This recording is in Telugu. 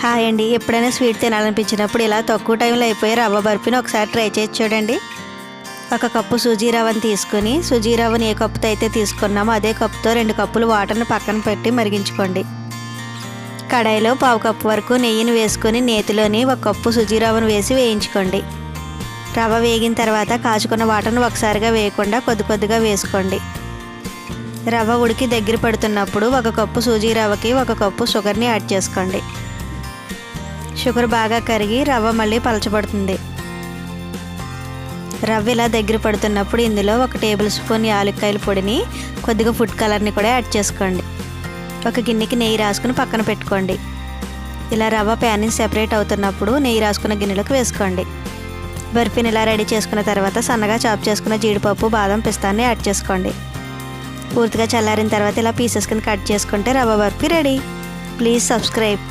హాయ్ అండి. ఎప్పుడైనా స్వీట్ తినాలనిపించినప్పుడు ఇలా తక్కువ టైంలో అయిపోయి రవ్వ బర్ఫీని ఒకసారి ట్రై చేసి చూడండి. ఒక కప్పు సుజీ రవ్వని తీసుకొని సుజీ రవ్వని ఏ కప్పుతో అయితే తీసుకున్నామో అదే కప్పుతో రెండు కప్పులు వాటర్ని పక్కన పెట్టి మరిగించుకోండి. కడాయిలో పావు కప్పు వరకు నెయ్యిని వేసుకొని నేతిలోని ఒక కప్పు సుజీ రవ్వను వేసి వేయించుకోండి. రవ్వ వేగిన తర్వాత కాచుకున్న వాటర్ను ఒకసారిగా వేయకుండా కొద్ది కొద్దిగా వేసుకోండి. రవ్వ ఉడికి దగ్గర పడుతున్నప్పుడు ఒక కప్పు సూజీ రవ్వకి ఒక కప్పు షుగర్ని యాడ్ చేసుకోండి. షుగర్ బాగా కరిగి రవ్వ మళ్ళీ పలచబడుతుంది. రవ్వ ఇలా దగ్గర పడుతున్నప్పుడు ఇందులో ఒక టేబుల్ స్పూన్ యాలక్కాయల పొడిని కొద్దిగా ఫుడ్ కలర్ని కూడా యాడ్ చేసుకోండి. ఒక గిన్నెకి నెయ్యి రాసుకుని పక్కన పెట్టుకోండి. ఇలా రవ్వ ప్యాన్ సెపరేట్ అవుతున్నప్పుడు నెయ్యి రాసుకున్న గిన్నెలోకి వేసుకోండి. బర్ఫీని ఇలా రెడీ చేసుకున్న తర్వాత సన్నగా చాప్ చేసుకున్న జీడిపప్పు బాదం పిస్తాన్ని యాడ్ చేసుకోండి. పూర్తిగా చల్లారిన తర్వాత ఇలా పీసెస్ కింద కట్ చేసుకుంటే రవ్వ బర్ఫీ రెడీ. Please subscribe.